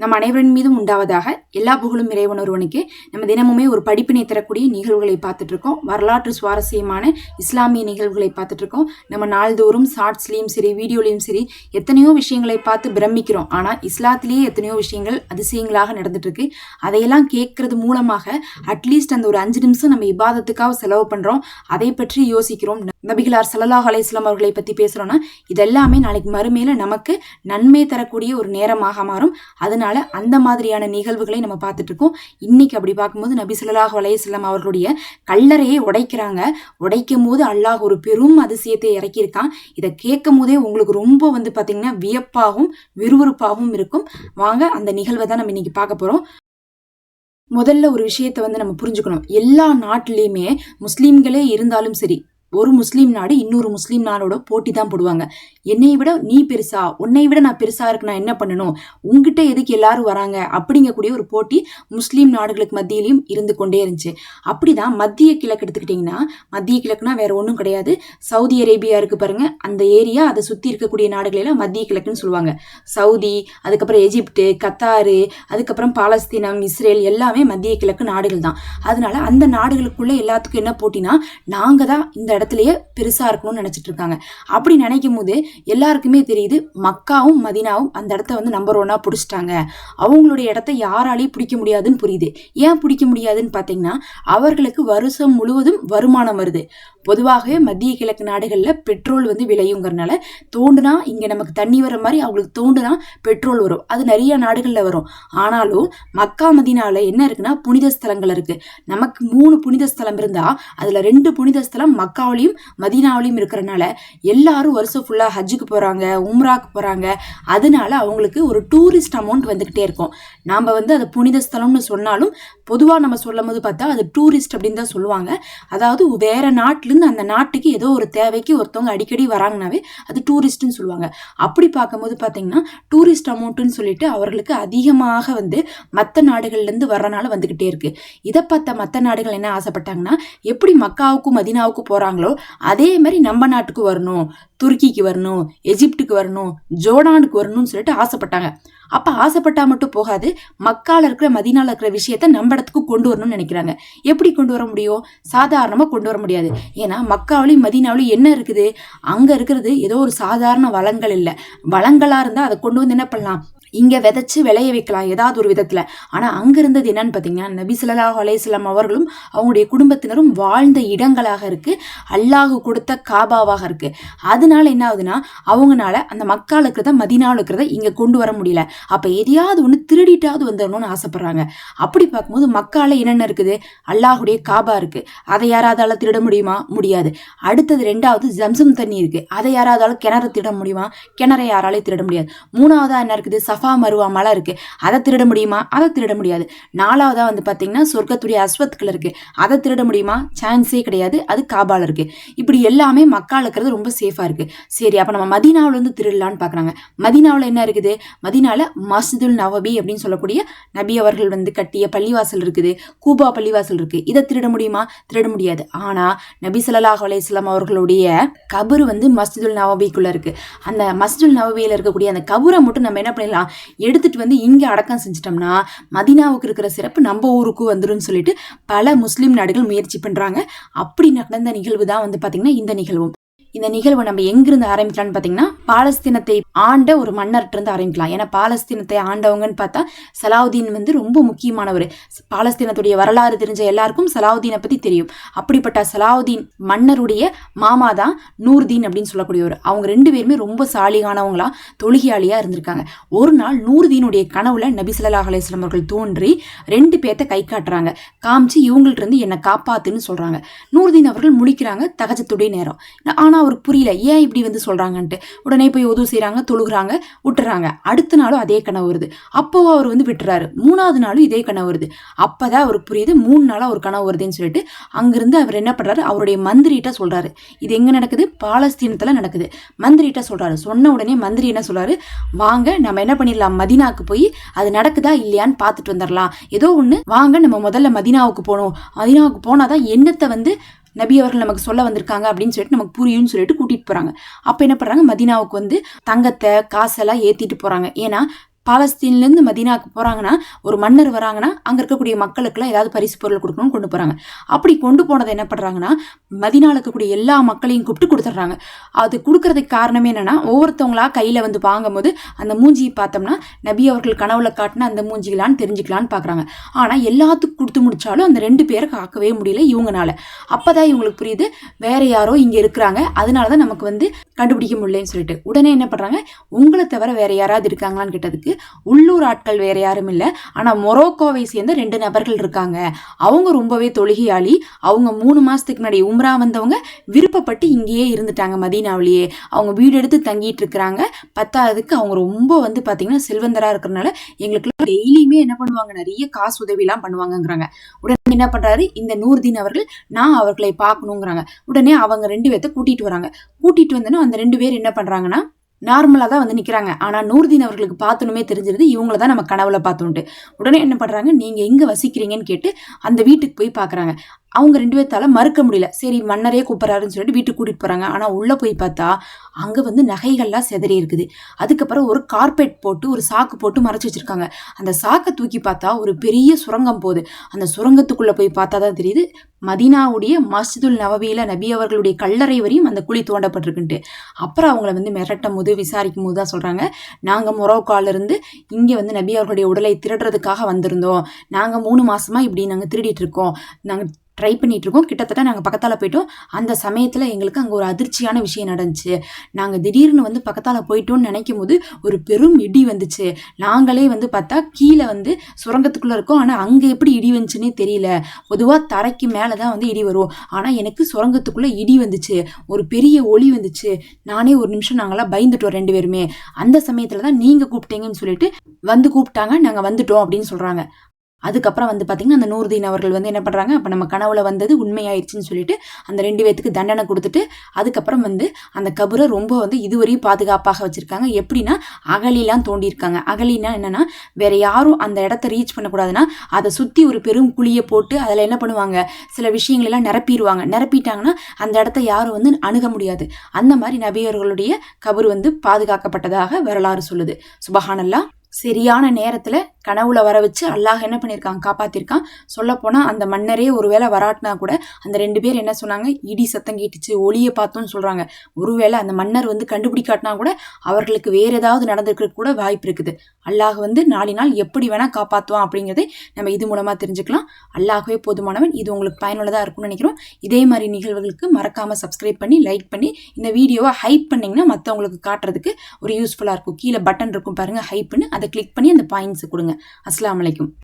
நம் அனைவரின் மீதும் உண்டாவதாக எல்லா புகழும் இறைவன் ஒருவனுக்கு. நம்ம தினமுமே ஒரு படிப்பினை தரக்கூடிய நிகழ்வுகளை பார்த்துட்டு இருக்கோம் வரலாற்று சுவாரஸ்யமான இஸ்லாமிய நிகழ்வுகளை பார்த்துட்டு இருக்கோம் நம்ம நாள்தோறும் ஷார்ட்ஸ்லேயும் சரி வீடியோலையும் சரி எத்தனையோ விஷயங்களை பார்த்து பிரமிக்கிறோம். ஆனால் இஸ்லாத்திலேயே எத்தனையோ விஷயங்கள் அதிசயங்களாக நடந்துட்டு இருக்கு அதையெல்லாம் கேட்கறது மூலமாக அட்லீஸ்ட் அந்த ஒரு அஞ்சு நிமிஷம் நம்ம இபாதத்துக்காக செலவு பண்ணுறோம் அதை பற்றி யோசிக்கிறோம். நபிகளார் சல்லாஹ் அலையம் அவர்களை பற்றி பேசுகிறோன்னா இதெல்லாமே நாளைக்கு மறுமையில நமக்கு நன்மை தரக்கூடிய ஒரு நேரமாக மாறும். அதனால அந்த மாதிரியான நிகழ்வுகளை நம்ம பார்த்துட்டு இருக்கோம். இன்னைக்கு அப்படி பார்க்கும்போது நபி ஸல்லல்லாஹு அலைஹி அவர்களுடைய கல்லறையை உடைக்கிறாங்க. உடைக்கும் போது அல்லாஹ் ஒரு பெரும் அதிசயத்தை இறக்கியிருக்கான். இதை கேட்கும் போதே உங்களுக்கு ரொம்ப வந்து பார்த்தீங்கன்னா வியப்பாகவும் விறுவிறுப்பாகவும் இருக்கும். வாங்க அந்த நிகழ்வை தான் நம்ம இன்னைக்கு பார்க்க போகிறோம் முதல்ல ஒரு விஷயத்தை வந்து நம்ம புரிஞ்சுக்கணும். எல்லா நாட்டிலையுமே முஸ்லீம்களே இருந்தாலும் சரி ஒரு முஸ்லீம் நாடு இன்னொரு முஸ்லீம் நாடோட போட்டி தான் போடுவாங்க. என்னை விட நீ பெருசா உன்னை விட நான் பெருசா இருக்கு நான் என்ன பண்ணணும்? உங்ககிட்ட எதுக்கு எல்லாரும் வராங்க? அப்படிங்கக்கூடிய ஒரு போட்டி முஸ்லீம் நாடுகளுக்கு மத்தியிலையும் இருந்து கொண்டே இருந்துச்சு. அப்படிதான் மத்திய கிழக்கு எடுத்துக்கிட்டிங்கன்னா மத்திய கிழக்குனா வேற ஒன்றும் கிடையாது. சவுதி அரேபியா இருக்கு பாருங்க அந்த ஏரியா அதை சுற்றி இருக்கக்கூடிய நாடுகளெல்லாம் மத்திய கிழக்குன்னு சொல்லுவாங்க. சவுதி அதுக்கப்புறம் எஜிப்டு கத்தாரு அதுக்கப்புறம் பாலஸ்தீனம் இஸ்ரேல் எல்லாமே மத்திய கிழக்கு நாடுகள் தான். அதனால அந்த நாடுகளுக்குள்ள எல்லாத்துக்கும் என்ன போட்டினா நாங்கள் தான் இந்த இடத்துலயே பெருசா இருக்கணும்னு நினைச்சிட்டு இருக்காங்க. அப்படி நினைக்கும் போது எல்லாருக்குமே தெரியுது மக்காவும் மதினாவும் அந்த இடத்த வந்து நம்பர் ஒன்னா பிடிச்சிட்டாங்க. அவங்களுடைய இடத்த யாராலையும் பிடிக்க முடியாதுன்னு புரியுது. ஏன் பிடிக்க முடியாதுன்னு பார்த்தீங்கன்னா அவர்களுக்கு வருஷம் முழுவதும் வருமானம் வருது. பொதுவாகவே மத்திய கிழக்கு நாடுகளில் பெட்ரோல் வந்து விளையுங்கிறனால தோண்டுனா இங்கே நமக்கு தண்ணி வர மாதிரி அவங்களுக்கு தோண்டுனா பெட்ரோல் வரும். அது நிறைய நாடுகளில் வரும். ஆனாலும் மக்கா மதினாவில் என்ன இருக்குன்னா புனித ஸ்தலங்கள் இருக்குது நமக்கு மூணு புனித ஸ்தலம் இருந்தால் அதில் ரெண்டு புனித ஸ்தலம் மக்கா மக்காவிலையும் மதீனாவிலையும் இருக்கிறனால எல்லாரும் வருஷம் ஃபுல்லாக ஹஜ்ஜுக்கு போகிறாங்க உம்ராக்கு போகிறாங்க அதனால அவங்களுக்கு ஒரு டூரிஸ்ட் அமௌண்ட் வந்துக்கிட்டே இருக்கும். நாம் வந்து அது புனித ஸ்தலம்னு சொன்னாலும் பொதுவாக நம்ம சொல்லும் போது பார்த்தா அது டூரிஸ்ட் அப்படின்னு தான் சொல்லுவாங்க. அதாவது வேறு நாட்டிலேருந்து அந்த நாட்டுக்கு ஏதோ ஒரு தேவைக்கு ஒருத்தவங்க அடிக்கடி வராங்கனாவே அது டூரிஸ்ட்னு சொல்லுவாங்க. அப்படி பார்க்கும்போது பார்த்தீங்கன்னா டூரிஸ்ட் அமௌண்ட்டுன்னு சொல்லிட்டு அவர்களுக்கு அதிகமாக வந்து மற்ற நாடுகள்லேருந்து வர்றனால வந்துக்கிட்டே இருக்குது இதை பார்த்த மற்ற நாடுகள் என்ன ஆசைப்பட்டாங்கன்னா எப்படி மக்காவுக்கும் மதினாவுக்கும் போகிறாங்களோ அதே மாதிரி நம்ம நாட்டுக்கு வரணும் துருக்கிக்கு வரணும் எஜிப்டுக்கு வரணும் ஜோர்டானுக்கு வரணும்னு சொல்லிட்டு ஆசைப்பட்டாங்க. அப்போ ஆசைப்பட்டா மட்டும் போகாது மக்கால இருக்கிற மதினால இருக்கிற விஷயத்த நம்ம இடத்துக்கு கொண்டு வரணும்னு நினைக்கிறாங்க. எப்படி கொண்டு வர முடியும்? சாதாரணமாக கொண்டு வர முடியாது. ஏன்னா மக்காவிலையும் மதினாவிலையும் என்ன இருக்குது? அங்கே இருக்கிறது ஏதோ ஒரு சாதாரண வளங்கள் இல்லை. வளங்களாக இருந்தால் அதை கொண்டு வந்து என்ன பண்ணலாம்? இங்கே விதைச்சி விளைய வைக்கலாம் ஏதாவது ஒரு விதத்தில். ஆனால் அங்கே இருந்தது என்னன்னு பார்த்தீங்கன்னா நபி ஸல்லல்லாஹு அலையம் அவர்களும் அவங்களுடைய குடும்பத்தினரும் வாழ்ந்த இடங்களாக இருக்குது அல்லாஹு கொடுத்த காபாவாக இருக்குது அதனால என்ன ஆகுதுன்னா அவங்கனால அந்த மக்கால் இருக்கிறத மதினாவில் இருக்கிறத இங்கே கொண்டு வர முடியல. அப்போ எதையாவது ஒன்று திருடிட்டாவது வந்துடணும்னு ஆசைப்பட்றாங்க. அப்படி பார்க்கும்போது மக்கால என்னென்ன இருக்குது? அல்லாஹுடைய காபா இருக்குது அதை யாராவதால திருட முடியுமா? முடியாது. அடுத்தது ரெண்டாவது ஜம்சம் தண்ணி இருக்குது அதை யாராதால கிணறு திருட முடியுமா? கிணறை யாராலையும் திருட முடியாது. மூணாவதாக என்ன இருக்குது? சஃபா மருவா மலை அதை திருட முடியுமா? அதை திருட முடியாது. நாலாவதாக வந்து பார்த்திங்கன்னா சொர்க்கத்துடைய அஸ்வத்துக்கள் இருக்குது அதை திருட முடியுமா? சான்ஸே கிடையாது. அது காபால் இருக்குது இப்படி எல்லாமே மக்கா இருக்கிறது ரொம்ப சேஃபாக இருக்குது சரி அப்போ நம்ம மதினாவிலேருந்து திருடலான்னு பார்க்குறாங்க மதீனாவில் என்ன இருக்குது? மதினாவில் மஸ்ஜிதுல் நவபி அப்படின்னு சொல்லக்கூடிய நபி அவர்கள் வந்து கட்டிய பள்ளிவாசல் இருக்குது. கூபா பள்ளிவாசல் இருக்குது இதை திருட முடியுமா? திருட முடியாது. ஆனால் நபி சல்லாஹ் அலையம் அவர்களுடைய கபர் வந்து மஸ்ஜிதுல் நவபிக்குள்ளே இருக்குது அந்த மஸ்ஜிதுல் நவபியில் இருக்கக்கூடிய அந்த கபரை மட்டும் நம்ம என்ன பண்ணிடலாம்? எடுத்துட்டு வந்து இங்கே அடக்கம் செஞ்சிட்டோம்னா மதினாவுக்கு இருக்கிற சிறப்பு நம்ம ஊருக்கு வந்துடும் சொல்லிட்டு பல முஸ்லீம் நாடுகள் முயற்சி பண்ணுறாங்க அப்படி நடந்த நிகழ்வு தான் வந்து பார்த்திங்கன்னா இந்த நிகழ்வும். இந்த நிகழ்வை நம்ம எங்கிருந்து ஆரம்பிக்கலாம்னு பார்த்தீங்கன்னா பாலஸ்தீனத்தை ஆண்ட ஒரு மன்னர்கிட்ட இருந்து ஆரம்பிக்கலாம். ஏன்னா பாலஸ்தீனத்தை ஆண்டவங்கன்னு பார்த்தா சலாவுதீன் வந்து ரொம்ப முக்கியமானவர். பாலஸ்தீனத்துடைய வரலாறு தெரிஞ்ச எல்லாருக்கும் சலாவுதீனை பற்றி தெரியும். அப்படிப்பட்ட சலாவுதீன் மன்னருடைய மாமா தான் நூர்தீன் அப்படின்னு சொல்லக்கூடியவர். அவங்க ரெண்டு பேருமே ரொம்ப சாலிகானவங்களா தொழுகையாளியாக இருந்திருக்காங்க. ஒரு நாள் நூர்தீனுடைய கனவுல நபி ஸல்லல்லாஹு அவர்கள் தோன்றி ரெண்டு பேர்த்த கை காட்டுறாங்க. காமிச்சு இவங்கள்ட்ட இருந்து என்னை காப்பாத்துன்னு சொல்றாங்க. நூர்தீன் அவர்கள் முழிக்கிறாங்க தகஜத்துடைய நேரம். ஆனால் அவருக்கு புரியல. ஏன் இப்படி வந்து சொல்கிறாங்கன்ட்டு உடனே போய் உதவு செய்கிறாங்க தொழுகிறாங்க விட்டுறாங்க அடுத்த நாளும் அதே கனவு வருது. அப்போவும் அவர் வந்து விட்டுறாரு. மூணாவது நாளும் இதே கனவு வருது. அப்போ தான் அவருக்கு புரியுது மூணு நாளாக ஒரு கனவு வருதுன்னு சொல்லிட்டு அங்கேருந்து அவர் என்ன பண்ணுறாரு அவருடைய மந்திரிகிட்ட சொல்கிறாரு இது எங்கே நடக்குது? பாலஸ்தீனத்தில் நடக்குது. மந்திரிகிட்ட சொல்கிறாரு சொன்ன உடனே மந்திரி என்ன சொல்கிறாரு வாங்க நம்ம என்ன பண்ணிடலாம்? மதினாவுக்கு போய் அது நடக்குதா? இல்லையான்னு பார்த்துட்டு வந்துடலாம். ஏதோ ஒன்று வாங்க நம்ம முதல்ல மதினாவுக்கு போகணும். மதினாவுக்கு போனாதான் என்னத்தை வந்து நபி அவர்கள் நமக்கு சொல்ல வந்திருக்காங்க அப்படின்னு சொல்லிட்டு நமக்கு புரியும்னு சொல்லிட்டு கூட்டிட்டு போறாங்க. அப்ப என்ன பண்றாங்க? மதீனாவுக்கு வந்து தங்கத்தை காசெல்லாம் ஏத்திட்டு போறாங்க. ஏன்னா பாலஸ்தீன்லேருந்து மதீனாவுக்கு போகிறாங்கன்னா ஒரு மன்னர் வராங்கன்னா அங்கே இருக்கக்கூடிய மக்களுக்கெல்லாம் ஏதாவது பரிசு பொருள் கொடுக்கணும்னு கொண்டு போகிறாங்க அப்படி கொண்டு போனதை என்ன பண்ணுறாங்கன்னா மதினாவில் இருக்கக்கூடிய எல்லா மக்களையும் கூப்பிட்டு கொடுத்துட்றாங்க. அது கொடுக்கறதுக்கு காரணமே என்னென்னா ஒவ்வொருத்தவங்களா கையில் வந்து வாங்கும்போது அந்த மூஞ்சியை பார்த்தோம்னா நபி அவர்கள் கனவுல காட்டின அந்த மூஞ்சிகளான்னு தெரிஞ்சுக்கலான்னு பார்க்குறாங்க. ஆனால் எல்லாத்துக்கும் கொடுத்து முடித்தாலும் அந்த ரெண்டு பேரை காக்கவே முடியல இவங்கனால. அப்போ தான் இவங்களுக்கு புரியுது வேற யாரோ இங்கே இருக்கிறாங்க அதனால தான் நமக்கு வந்து கண்டுபிடிக்க முடியலன்னு சொல்லிட்டு. உடனே என்ன பண்ணுறாங்க உங்களை தவிர வேற யாராவது இருக்காங்களான்னு கேட்டதுக்கு உள்ளூர் ஆட்கள் வேற யாரும் இல்லை. ஆனால் மொரோக்கோவை சேர்ந்த ரெண்டு நபர்கள் இருக்காங்க. அவங்க ரொம்பவே தொழுகையாளி. அவங்க மூணு மாதத்துக்கு முன்னாடி உம்ரா வந்தவங்க விருப்பப்பட்டு இங்கேயே இருந்துட்டாங்க மதீனாவிலேயே. அவங்க வீடு எடுத்து தங்கிட்டு இருக்கிறாங்க. பத்தாவதுக்கு அவங்க ரொம்ப வந்து பார்த்தீங்கன்னா செல்வந்தராக இருக்கிறனால எங்களுக்கு டெய்லியுமே என்ன பண்ணுவாங்க? நிறைய காசு உதவிலாம் பண்ணுவாங்கங்கிறாங்க. உடனே என்ன பண்ணுறாரு இந்த நூர்தீன் அவர்கள் நான் அவர்களை பார்க்கணுங்கிறாங்க. உடனே அவங்க ரெண்டு பேர்த்த கூட்டிகிட்டு வராங்க. கூட்டிகிட்டு வந்தோன்னா அந்த ரெண்டு பேர் என்ன பண்ணுறாங்கன்னா நார்மலாக தான் வந்து நிற்கிறாங்க ஆனால் நூர்தீன் அவர்களுக்கு பார்த்தணுமே தெரிஞ்சிருது இவங்கள தான் நம்ம கனவுல பார்த்தோன்ட்டு. உடனே என்ன பண்ணுறாங்க நீங்கள் எங்கே வசிக்கிறீங்கன்னு கேட்டு அந்த வீட்டுக்கு போய் பார்க்குறாங்க. அவங்க ரெண்டு பேர்த்தால மறுக்க முடியல. சரி மன்னரே கூப்பிட்றாருன்னு சொல்லிட்டு வீட்டுக்கு கூட்டிகிட்டு போகிறாங்க ஆனால் உள்ளே போய் பார்த்தா அங்கே வந்து நகைகள்லாம் செதறி இருக்குது. அதுக்கப்புறம் ஒரு கார்பெட் போட்டு ஒரு சாக்கு போட்டு மறைச்சி வச்சுருக்காங்க. அந்த சாக்கை தூக்கி பார்த்தா ஒரு பெரிய சுரங்கம் போகுது. அந்த சுரங்கத்துக்குள்ளே போய் பார்த்தா தான் தெரியுது மதினாவுடைய மஸ்ஜிதுல் நவவியில் நபி அவர்களுடைய கல்லறை வரையும் அந்த குழி தோண்டப்பட்டிருக்குன்ட்டு. அப்புறம் அவங்கள வந்து மிரட்டும் போது விசாரிக்கும் போது தான் சொல்கிறாங்க நாங்கள் மொரோக்காலிருந்து இங்கே வந்து நபி அவர்களுடைய உடலை திருடுறதுக்காக வந்திருந்தோம். நாங்கள் மூணு மாதமாக இப்படி நாங்கள் திருடிட்டு இருக்கோம். நாங்கள் ட்ரை பண்ணிட்டு இருக்கோம் கிட்டத்தட்ட நாங்கள் பக்கத்தால் போயிட்டோம். அந்த சமயத்தில் எங்களுக்கு அங்கே ஒரு அதிர்ச்சியான விஷயம் நடந்துச்சு. நாங்கள் திடீர்னு வந்து பக்கத்தால் போயிட்டோம்னு நினைக்கும் போது ஒரு பெரும் இடி வந்துச்சு. நாங்களே வந்து பார்த்தா கீழே வந்து சுரங்கத்துக்குள்ளே இருக்கோம். ஆனால் அங்கே எப்படி இடி வந்துச்சுன்னே தெரியல. பொதுவாக தரைக்கு மேலே தான் வந்து இடி வரும். ஆனால் எனக்கு சுரங்கத்துக்குள்ளே இடி வந்துச்சு. ஒரு பெரிய ஒளி வந்துச்சு. நானே ஒரு நிமிஷம் நாங்களாம் பயந்துட்டோம் ரெண்டு பேருமே. அந்த சமயத்தில் தான் நீங்கள் கூப்பிட்டீங்கன்னு சொல்லிட்டு வந்து கூப்பிட்டாங்க. நாங்கள் வந்துட்டோம் அப்படின்னு சொல்கிறாங்க அதுக்கப்புறம் வந்து பார்த்திங்கன்னா அந்த நூறுதீன் அவர்கள் வந்து என்ன பண்ணுறாங்க அப்போ நம்ம கனவுல வந்தது உண்மையாயிருச்சுன்னு சொல்லிட்டு அந்த ரெண்டு பேத்துக்கு தண்டனை கொடுத்துட்டு அதுக்கப்புறம் வந்து அந்த கபரை ரொம்ப வந்து இதுவரையும் பாதுகாப்பாக வச்சுருக்காங்க. எப்படின்னா அகலிலாம் தோண்டியிருக்காங்க. அகலினா என்னென்னா வேற யாரும் அந்த இடத்த ரீச் பண்ணக்கூடாதுன்னா அதை சுற்றி ஒரு பெரும் குழியை போட்டு அதில் என்ன பண்ணுவாங்க சில விஷயங்களெல்லாம் நிரப்பிடுவாங்க. நிரப்பிட்டாங்கன்னா அந்த இடத்த யாரும் வந்து அணுக முடியாது. அந்த மாதிரி நபியர்களுடைய கபர் வந்து பாதுகாக்கப்பட்டதாக வரலாறு சொல்லுது. சுபஹானல்லா. சரியான நேரத்தில் கனவுல வர வச்சு அல்லாஹ் என்ன பண்ணியிருக்கான் காப்பாத்திருக்கான். சொல்ல போனால் அந்த மன்னரே ஒருவேளை வராட்டினா கூட அந்த ரெண்டு பேர் என்ன சொன்னாங்க இடி சத்தம் கேட்டுச்சு ஒளியை பார்த்தோன்னு சொல்கிறாங்க ஒருவேளை அந்த மன்னர் வந்து கண்டுபிடிக்காட்டினா கூட அவர்களுக்கு வேறு ஏதாவது நடந்திருக்க கூட வாய்ப்பு இருக்குது. அல்லாஹ் வந்து நாளை நாள் எப்படி வேணால் காப்பாற்றுவான் அப்படிங்கிறதை நம்ம இது மூலமாக தெரிஞ்சுக்கலாம். அல்லாஹவே போதுமானவன் இது உங்களுக்கு பயனுள்ளதாக இருக்கும்னு நினைக்கிறோம். இதே மாதிரி நிகழ்வுகளுக்கு மறக்காமல் சப்ஸ்கிரைப் பண்ணி லைக் பண்ணி இந்த வீடியோவை ஹைப் பண்ணிங்கன்னா மற்றவங்களுக்கு காட்டுறதுக்கு ஒரு யூஸ்ஃபுல்லாக இருக்கும். கீழே பட்டன் இருக்கும் பாருங்கள் ஹைப்னு அதை கிளிக் பண்ணி அந்த பாயிண்ட்ஸ் கொடுங்க. அஸ்லாம் வலைக்கும்